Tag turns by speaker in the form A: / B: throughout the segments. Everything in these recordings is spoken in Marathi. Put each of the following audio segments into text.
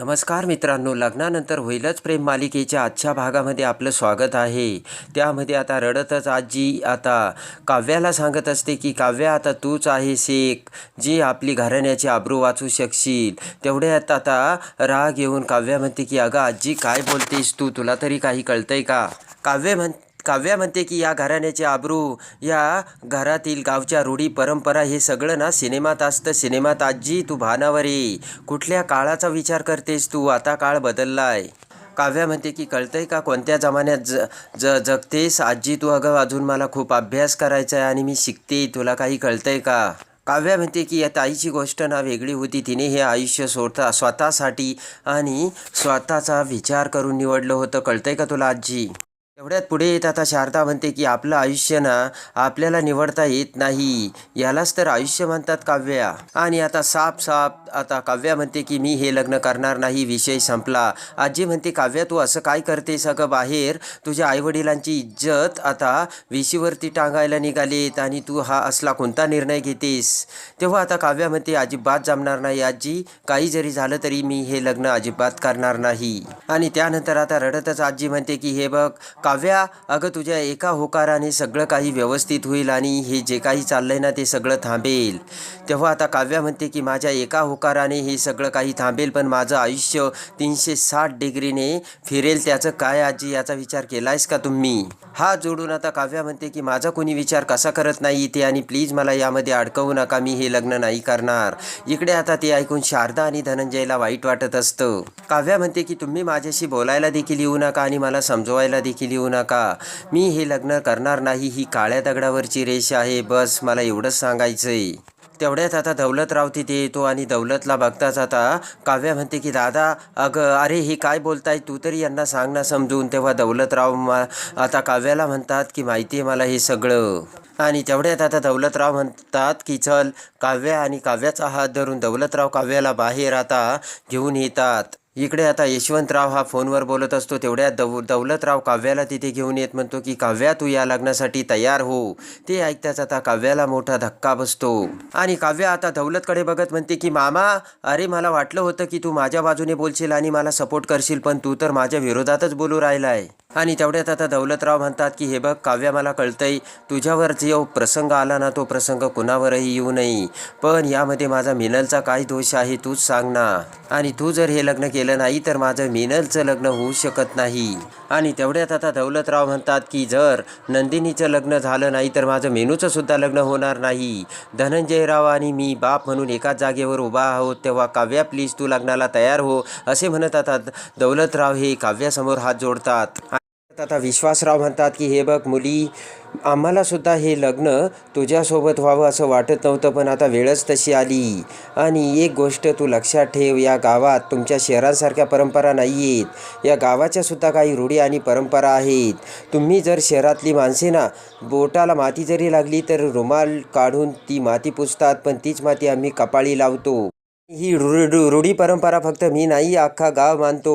A: नमस्कार मित्रांनो लग्नानंतर होईलच प्रेम मालिकेच्या आजच्या भागामध्ये आपलं स्वागत आहे. त्यामध्ये आता रडतच आजी आता काव्याला सांगत असते की काव्या आता तूच आहेस एक जी आपली घराण्याची आबरू वाचू शकशील. तेवढ्यात आता राग येऊन काव्या म्हणते की अगं आजी काय बोलतेस तू? तुला तरी काही कळतंय का? काव्य म्हण काव्या म्हणते की या घराण्याची आबरू या घरातील गावच्या रूढी परंपरा हे सगळं ना सिनेमात असतं. सिनेमात आजी तू भानावर. ये कुठल्या काळाचा विचार करतेस तू? आता काळ बदललाय. काव्या म्हणते की कळतंय का कोणत्या जमान्यात ज ज जगतेस? आजी तू अगं अजून मला खूप अभ्यास करायचा आहे आणि मी शिकते. तुला काही कळतंय का? काव्या म्हणते की या ताईची गोष्ट ना वेगळी होती. तिने हे आयुष्य सोडता स्वतःसाठी आणि स्वतःचा विचार करून निवडलं होतं. कळतंय का तुला आजी? एवढ्यात पुढे येत आता शारदा म्हणते की आपलं आयुष्य ना आपल्याला निवडता येत नाही. यालाच तर आयुष्य म्हणतात काव्या. आणि आता साप साप आता काव्या म्हणते की मी हे लग्न करणार नाही विषय संपला. आजी म्हणते काव्या तू असं काय करते सगळं बाहेर? तुझ्या आईवडिलांची इज्जत आता विशीवरती टांगायला निघालीत आणि तू हा असला कोणता निर्णय घेतेस? तेव्हा आता काव्या म्हणते अजिबात जमणार नाही आजी. काही जरी झालं तरी मी हे लग्न अजिबात करणार नाही. आणि त्यानंतर आता रडतच आजी म्हणते की हे बघ काव्या अगं तुझ्या एका होकाराने सगळं काही व्यवस्थित होईल आणि हे जे काही चाललं आहे ना ते सगळं थांबेल. तेव्हा आता काव्या म्हणते की माझ्या एका होकाराने हे सगळं काही थांबेल पण माझं आयुष्य तीनशे साठ डिग्रीने फिरेल. त्याचं काय आजी याचा विचार केला आहेस का तुम्ही? हा जोडून आता काव्या म्हणते की माझा कोणी विचार कसा करत नाही ते आणि प्लीज मला यामध्ये अडकवू नका मी हे लग्न नाही करणार. इकडे आता ते ऐकून शारदा आणि धनंजयला वाईट वाटत असतं. काव्या म्हणते की तुम्ही माझ्याशी बोलायला देखील येऊ नका आणि मला समजवायला देखील येऊ नका. मी हे लग्न करणार नाही ही काळ्या दगडावरची रेष आहे बस मला एवढंच सांगायचं आहे तेवढ्यात आता दौलतराव तिथे येतो आणि दौलतला बघताच आता काव्या म्हणते की दादा अगं अरे हे काय बोलताय? तू तरी यांना सांग ना समजून. तेव्हा दौलतराव मा आता काव्याला म्हणतात की माहिती आहे मला हे सगळं. आणि तेवढ्यात आता दौलतराव म्हणतात की चल काव्या आणि काव्याचा हात धरून दौलतराव काव्याला बाहेर आता घेऊन येतात. इकडे आता यशवंतराव हा फोनवर बोलत असतो. तेवढ्यात दौ दौलतराव काव्याला तिथे घेऊन येत म्हणतो की काव्या तू या लग्नासाठी तयार हो. ते ऐकताच आता काव्याला मोठा धक्का बसतो. आणि काव्या आता दौलतकडे बघत म्हणते की मामा अरे मला वाटलं होतं की तू माझ्या बाजूने बोलशील आणि मला सपोर्ट करशील पण तू तर माझ्या विरोधातच बोलू राहिलाय. आणि तेवढ्यात आता दौलतराव म्हणतात की हे बघ काव्या मला कळतंय तुझ्यावर जो प्रसंग आला ना तो प्रसंग कुणावरही येऊ नये. पण यामध्ये माझा मिनलचा काय दोष आहे तूच सांग ना. आणि तू जर हे लग्न केलं नाही तर माझं मिनलचं लग्न होऊ शकत नाही. आणि तेवढ्यात आता दौलतराव म्हणतात की जर नंदिनीचं लग्न झालं नाही तर माझं मेनूचं सुद्धा लग्न होणार नाही. धनंजयराव आणि मी बाप म्हणून एकाच जागेवर उभा आहोत तेव्हा काव्या प्लीज तू लग्नाला तयार हो असे म्हणत आता दौलतराव हे काव्यासमोर हात जोडतात. आता विश्वासराव म्हणतात की हे बघ मुली आम्हालासुद्धा हे लग्न तुझ्यासोबत व्हावं असं वाटत नव्हतं पण आता वेळच तशी आली. आणि एक गोष्ट तू लक्षात ठेव या गावात तुमच्या शहरांसारख्या परंपरा नाही आहेत या गावाच्यासुद्धा काही रूढी आणि परंपरा आहेत. तुम्ही जर शहरातली माणसे ना बोटाला माती जरी लागली तर रुमाल काढून ती माती पुसतात पण तीच माती आम्ही कपाळी लावतो. ही रूढ रूढी परंपरा फक्त मी नाही अख्खा गाव मानतो.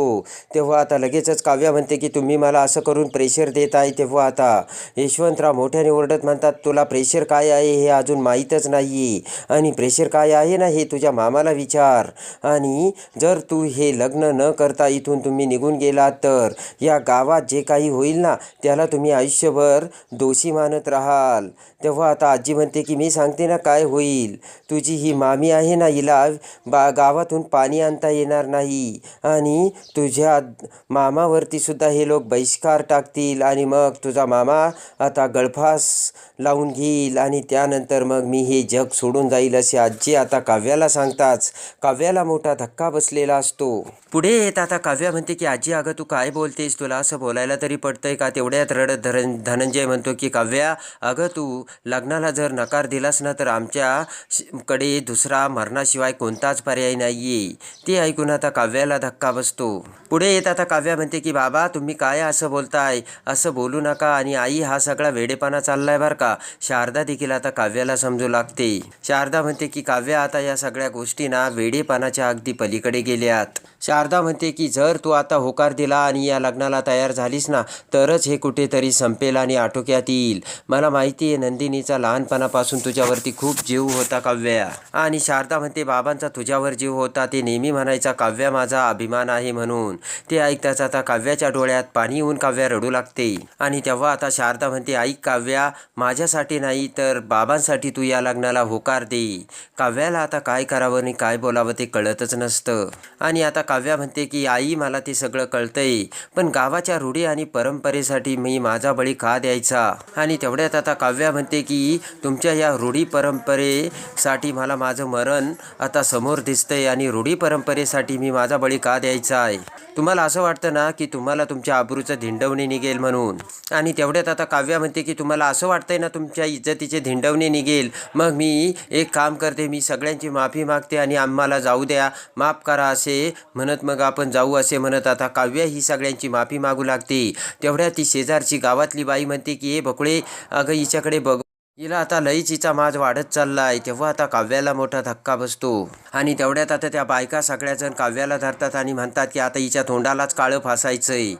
A: तेव्हा आता लगेचच काव्या म्हणते की तुम्ही मला असं करून प्रेशर देत आहे तेव्हा आता. यशवंतराव मोठ्याने ओरडत म्हणतात तुला प्रेशर काय आहे हे अजून माहीतच नाही आणि प्रेशर काय आहे ना हे तुझ्या मामाला विचार. आणि जर तू हे लग्न न करता इथून तुम्ही निघून गेलात तर या गावात जे काही होईल ना त्याला तुम्ही आयुष्यभर दोषी मानत राहाल. तेव्हा आता आजी म्हणते की मी सांगते ना काय होईल. तुझी ही मामी आहे ना हिला बा गावातून पाणी आणता येणार नाही. आणि तुझ्या मामावरती सुद्धा हे लोक बहिष्कार टाकतील. आणि मग तुझा मामा आता गळफास लावून घेईल. आणि त्यानंतर मग मी हे जग सोडून जाईल असे आजी आता काव्याला सांगताच काव्याला मोठा धक्का बसलेला असतो. पुढे येत आता काव्या म्हणते की आजी अगं तू काय बोलतेस? तुला असं बोलायला तरी पडतंय का? तेवढ्यात रडत धरण धनंजय म्हणतो की काव्या अगं तू लग्नाला जर नकार दिलास ना तर आमच्या कडे दुसरा मरणाशिवाय कोणताच पर्याय नाहीये. ते ऐकून आता काव्याला धक्का बसतो. पुढे येत आता काव्या म्हणते की बाबा तुम्ही काय असं बोलताय? असं बोलू नका आणि आई हा सगळा वेडेपणा चाललाय बरं का? शारदा देखील आता काव्याला समजू लागते. शारदा म्हणते की काव्या आता या सगळ्या गोष्टी ना वेडेपणाच्या अगदी पलीकडे गेल्यात. शारदा म्हणते की जर तू आता होकार दिला आणि या लग्नाला तयार झालीस ना तरच हे कुठेतरी संपेल आणि आटोक्यात येईल. मला माहिती आहे नंदिनीचा लहानपणापासून तुझ्यावरती खूप जीव होता काव्या. आणि शारदा म्हणते बाबांचा तुझ्यावर जीव होता ते नेहमी म्हणायचा काव्या माझा अभिमान आहे म्हणून. ते ऐकताच आता काव्याच्या डोळ्यात पाणी येऊन काव्या रडू लागते. आणि तेव्हा आता शारदा म्हणते ऐक काव्या माझ्यासाठी नाही तर बाबांसाठी तू या लग्नाला होकार दे. काव्याला आता काय करावं आणि काय बोलावं ते कळतच नसतं. आणि आता काव्या म्हणते की आई मला ते सगळं कळतंय पण गावाच्या रूढी आणि परंपरेसाठी मी माझा बळी का द्यायचा? आणि तेवढ्यात आता काव्या म्हणते की तुमच्या या रूढी परंपरेसाठी मला माझं मरण आता समोर दिसतंय आणि रूढी परंपरेसाठी मी माझा बळी का द्यायचा आहे तुम्हाला असं वाटतं ना की तुम्हाला तुमच्या आबरूचं धिंडवणी निघेल म्हणून. आणि तेवढ्यात आता काव्या म्हणते की तुम्हाला असं वाटतंय ना तुमच्या इज्जतीचे धिंडवणे निघेल. मग मी एक काम करते मी सगळ्यांची माफी मागते आणि आम्हाला जाऊ द्या. माफ करा असे म्हणत मग आपण जाऊ असे म्हणत आता काव्या ही सगळ्यांची माफी मागू लागते. तेवढ्या ती शेजारची गावातली बाई म्हणते की हे बकुळे अगं हिच्याकडे बघ हिला आता लईच हिचा माज वाढत चाललाय. तेव्हा आता काव्याला मोठा धक्का बसतो. आणि तेवढ्यात आता त्या बायका सगळ्याजण काव्याला धरतात आणि म्हणतात की आता हिच्या तोंडालाच काळं फासायचंय.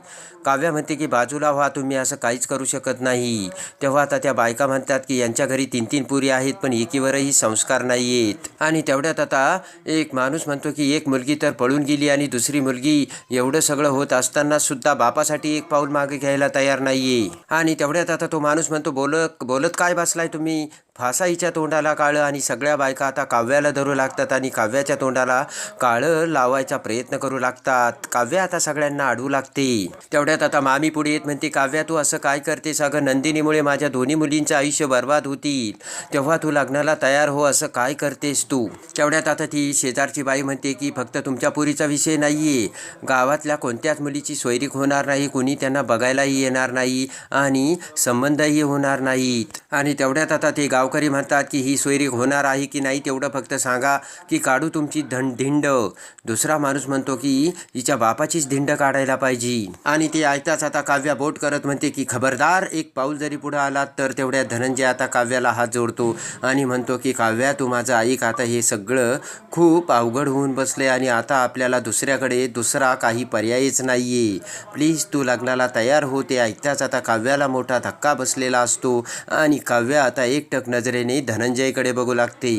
A: काव्या म्हणते की बाजूला व्हा तुम्ही असं काहीच करू शकत नाही. तेव्हा आता त्या बायका म्हणतात की यांच्या घरी तीन तीन पुरी आहेत पण एकीवरही संस्कार नाही आहेत आणि तेवढ्यात आता एक माणूस म्हणतो की एक मुलगी तर पळून गेली आणि दुसरी मुलगी एवढं सगळं होत असताना सुद्धा बापासाठी एक पाऊल मागे घ्यायला तयार नाहीये. आणि तेवढ्यात आता तो माणूस म्हणतो बोलत बोलत काय बसलाय to me फासाईच्या तोंडाला काळं आणि सगळ्या बायका आता काव्याला धरू लागतात आणि काव्याच्या तोंडाला काळं लावायचा प्रयत्न करू लागतात. काव्या आता सगळ्यांना अडवू लागते. तेवढ्यात आता मामी पुढे येत म्हणते काव्या तू असं काय करतेस? अगं नंदिनीमुळे माझ्या दोन्ही मुलींचं आयुष्य बर्बाद होतील तेव्हा तू लग्नाला तयार हो असं काय करतेस तू? तेवढ्यात आता ती शेजारची बाई म्हणते की फक्त तुमच्या पुरीचा विषय नाही आहे गावातल्या कोणत्याच मुलीची सोयरीक होणार नाही. कोणी त्यांना बघायलाही येणार नाही आणि संबंधही होणार नाहीत. आणि तेवढ्यात आता ते गाव गावकरी म्हणतात की ही सोयरीक होणार आहे की नाही तेवढं फक्त सांगा की काढू तुमची धन धिंड. दुसरा माणूस म्हणतो की हिच्या बापाचीच धिंड काढायला पाहिजे. आणि ते ऐकताच आता काव्या बोट करत म्हणते की खबरदार एक पाऊल जरी पुढे आलात तर तेवढ्या धनंजय आता काव्याला हात जोडतो. आणि म्हणतो की काव्या तू माझं ऐक आता हे सगळं खूप अवघड होऊन बसले आणि आता आपल्याला दुसऱ्याकडे दुसरा काही पर्यायच नाहीये. प्लीज तू लग्नाला तयार होते ऐकताच आता काव्याला मोठा धक्का बसलेला असतो. आणि काव्या आता एकटक नजरेने धनंजयकडे बघू लागते.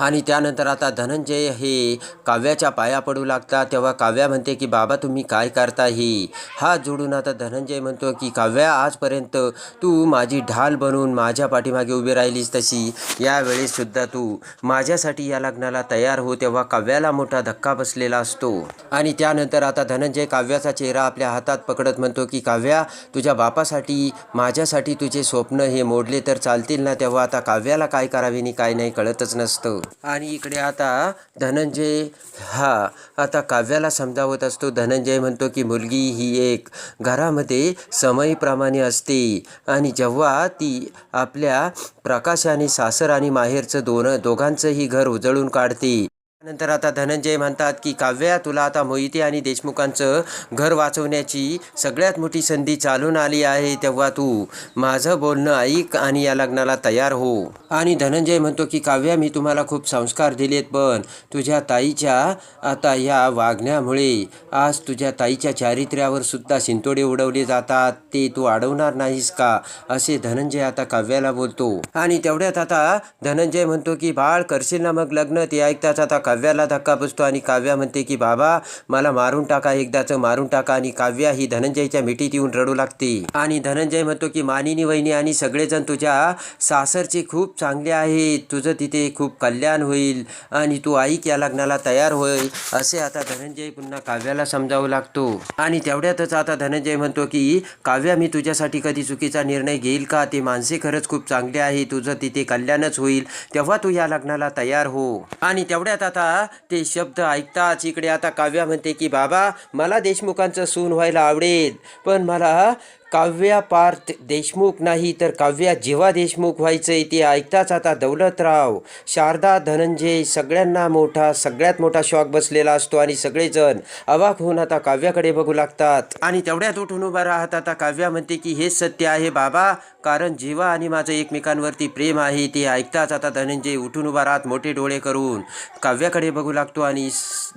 A: आणि त्यानंतर आता धनंजय हे काव्याच्या पाया पडू लागतात. तेव्हा काव्या म्हणते की बाबा तुम्ही काय करता हे हात जोडून आता धनंजय म्हणतो की काव्या आजपर्यंत तू माझी ढाल बनून माझ्या पाठीमागे उभी राहिलीस तशी. यावेळेससुद्धा तू माझ्यासाठी या लग्नाला तयार हो. तेव्हा काव्याला मोठा धक्का बसलेला असतो. आणि त्यानंतर आता धनंजय काव्याचा चेहरा आपल्या हातात पकडत म्हणतो की काव्या तुझ्या बापासाठी माझ्यासाठी तुझे स्वप्न हे मोडले तर चालतील ना? तेव्हा आता काव्याला काय करावे आणि काय नाही कळतच नसतं. आणि इकडे आता धनंजय हा आता काव्याला समजावत असतो. धनंजय म्हणतो की मुलगी ही एक घरामध्ये समयीप्रमाणे असते. आणि जेव्हा ती आपल्या प्रकाशाने सासर आणि माहेरचं दोन दोघांचंही घर उजळून काढते. नंतर आता धनंजय म्हणतात की काव्या तुला आता मोहिते आणि देशमुखांचं घर वाचवण्याची सगळ्यात मोठी संधी चालून आली आहे तेव्हा तू माझं बोलणं ऐक आणि या लग्नाला तयार हो. आणि धनंजय म्हणतो की काव्या मी तुम्हाला खूप संस्कार दिलेत पण तुझ्या ताईच्या आता या वागण्यामुळे आज तुझ्या ताईच्या चारित्र्यावर सुद्धा शिंतोडे उडवले जातात. ते तू अडवणार नाहीस का? असे धनंजय आता काव्याला बोलतो. आणि तेवढ्यात आता धनंजय म्हणतो की बाळ करशील ना मग लग्न? ते ऐकताच आता काव्याला धक्का बसतो आणि काव्या म्हणते की बाबा मला मारून टाका एकदाचं मारून टाका. आणि काव्या ही धनंजयच्या मिठीत येऊन रडू लागते. आणि धनंजय म्हणतो की मानिनी वहिनी आणि सगळेजण तुझ्या सासरचे खूप चांगले आहेत. तुझं तिथे खूप कल्याण होईल आणि तू आईक या लग्नाला तयार होईल असे आता धनंजय पुन्हा काव्याला समजावू लागतो. आणि तेवढ्यातच आता धनंजय म्हणतो की काव्या मी तुझ्यासाठी कधी चुकीचा निर्णय घेईल का? ते माणसे खरंच खूप चांगले आहे तुझं तिथे कल्याणच होईल. तेव्हा तू या लग्नाला तयार हो. आणि तेवढ्यात आता ते शब्द ऐकताच इकडे आता काव्या म्हणते की बाबा मला देशमुखांचं सून व्हायला आवडेल. पण मला काव्या पार्थ देशमुख नाही तर काव्या जेव्हा देशमुख व्हायचंय ते ऐकताच आता दौलतराव शारदा धनंजय सगळ्यांना मोठा सगळ्यात मोठा शॉक बसलेला असतो आणि सगळेजण अवाक होऊन आता काव्याकडे बघू लागतात. आणि तेवढ्यात उठून उभा राहत आता काव्या म्हणते की हेच सत्य आहे बाबा कारण जेव्हा आणि माझं एकमेकांवरती प्रेम आहे ते ऐकताच आता धनंजय उठून उभा राहत मोठे डोळे करून काव्याकडे बघू लागतो आणि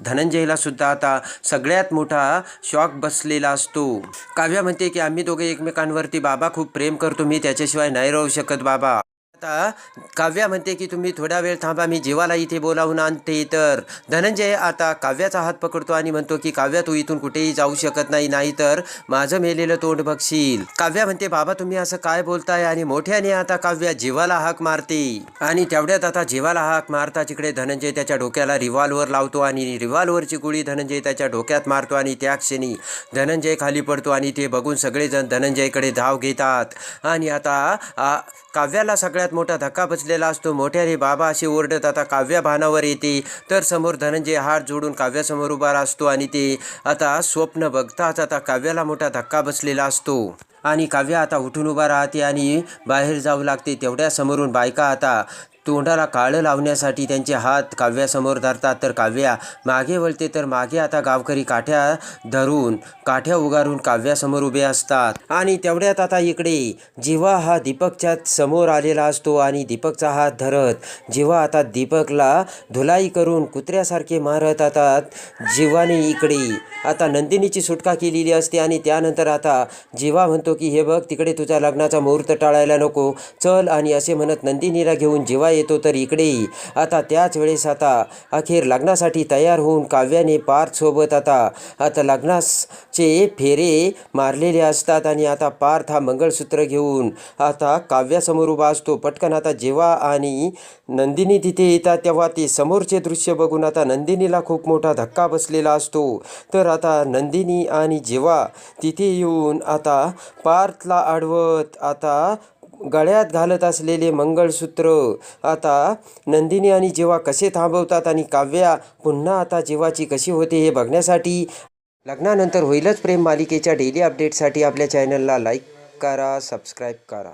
A: धनंजयला सुद्धा आता सगळ्यात मोठा शॉक बसलेला असतो. काव्या म्हणते की आम्ही दोघे एकमेकांवरती बाबा खूप प्रेम करतो मी त्याच्याशिवाय नाही राहू शकत बाबा. आता काव्या म्हणते की तुम्ही थोडा वेळ थांबा मी जीवाला इथे बोलावून आणते. तर धनंजय आता काव्याचा हात पकडतो आणि म्हणतो की काव्या तू इथून कुठेही जाऊ शकत नाही नाहीतर माझं मेलेलं तोंड बघशील. काव्या म्हणते बाबा तुम्ही असं काय बोलताय? आणि मोठ्याने आता काव्या जीवाला हाक मारते. आणि तेवढ्यात आता जीवाला हाक मारता तिकडे धनंजय त्याच्या डोक्याला रिव्हॉल्वर लावतो आणि रिव्हॉल्वरची गोळी धनंजय त्याच्या डोक्यात मारतो आणि त्या क्षणी धनंजय खाली पडतो आणि ते बघून सगळेजण धनंजयकडे धाव घेतात. आणि आता काव्याला सगळ्यात मोठा धक्का बसलेला असतो. मोठ्याने बाबा अशी ओरडत आता काव्या भानावर येते. तर समोर धनंजय हात जोडून काव्यासमोर उभा असतो आणि ते आता स्वप्न बघताच आता काव्याला मोठा धक्का बसलेला असतो. आणि काव्या आता उठून उभा राहते आणि बाहेर जाऊ लागते. तेवढ्या समोरून बायका आता तोंडाला काळं लावण्यासाठी त्यांचे हात काव्यासमोर धरतात. तर काव्या मागे वळते तर मागे आता गावकरी काठ्या धरून काठ्या उगारून काव्यासमोर उभे असतात. आणि तेवढ्यात आता इकडे जेव्हा हा दीपकच्या समोर आलेला असतो आणि दीपकचा हात धरत जेव्हा आता दीपकला धुलाई करून कुत्र्यासारखे मारत आता जीवाने इकडे आता नंदिनीची सुटका केलेली असते आणि त्यानंतर आता जीवा म्हणतो की हे बघ तिकडे तुझ्या लग्नाचा मुहूर्त टाळायला नको. चल आणि असे म्हणत नंदिनीला घेऊन जेव्हा येतो तर इकडे आता त्याच वेळेस आता अखेर लग्नासाठी तयार होऊन काव्याने पार्थसोबत आता आता लग्नाचे फेरे मारलेले असतात आणि आता पार्थ हा मंगळसूत्र घेऊन आता काव्यासमोर उभा असतो. पटकन आता जेव्हा आणि नंदिनी तिथे येतात तेव्हा ते समोरचे दृश्य बघून आता नंदिनीला खूप मोठा धक्का बसलेला असतो. तर आता नंदिनी आणि जेव्हा तिथे येऊन आता पार्थला अडवत आता गळ्यात घालत असलेले मंगळसूत्र. आता नंदिनी आणि जेव्हा कसे थांबवतात आणि काव्या पुन्हा आता जेवाची कशी होते हे बघण्यासाठी लग्नानंतर होईलच प्रेम मालिकेच्या डेली अपडेटसाठी आपल्या चॅनलला लाईक करा सबस्क्राईब करा.